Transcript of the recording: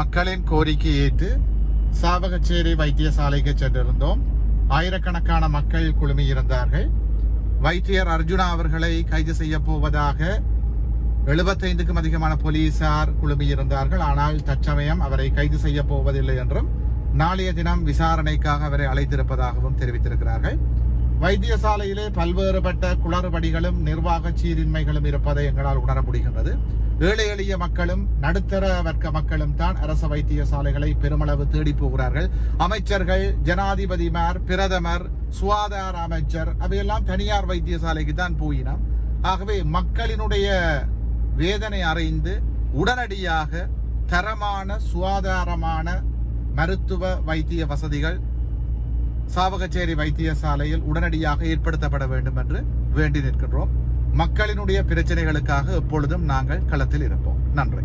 மக்களின் கோரிக்கை ஏற்று சாவகச்சேரி வைத்தியசாலைக்கு சென்றிருந்தோம். ஆயிரக்கணக்கான மக்கள் குழுமியிருந்தார்கள் வைத்தியர் அர்ஜுனா அவர்களை கைது செய்ய போவதாக எழுபத்தைந்துக்கும் அதிகமான போலீசார் குழுமியிருந்தார்கள் ஆனால் தற்சமயம் அவரை கைது செய்ய போவதில்லை என்றும் நாளைய தினம் விசாரணைக்காக அவரை அழைத்திருப்பதாகவும் தெரிவித்திருக்கிறார்கள். வைத்தியசாலையிலே பல்வேறுபட்ட குளறுபடிகளும் நிர்வாக சீரின்மைகளும் இருப்பதை எங்களால் உணர முடிகின்றது. ஏழை எளிய மக்களும் நடுத்தர வர்க்க மக்களும் தான் அரச வைத்தியசாலைகளை பெருமளவு தேடி போகிறார்கள். அமைச்சர்கள் ஜனாதிபதிமார் பிரதமர் சுகாதார அமைச்சர் அவையெல்லாம் தனியார் வைத்தியசாலைக்கு தான் போயினோம். ஆகவே மக்களினுடைய வேதனை அறிந்து உடனடியாக தரமான சுகாதாரமான மருத்துவ வைத்திய வசதிகள் சாவகச்சேரி வைத்தியசாலையில் உடனடியாக ஏற்படுத்தப்பட வேண்டும் என்று வேண்டி நிற்கின்றோம். மக்களினுடைய பிரச்சனைகளுக்காக எப்பொழுதும் நாங்கள் களத்தில் இருப்போம். நன்றி.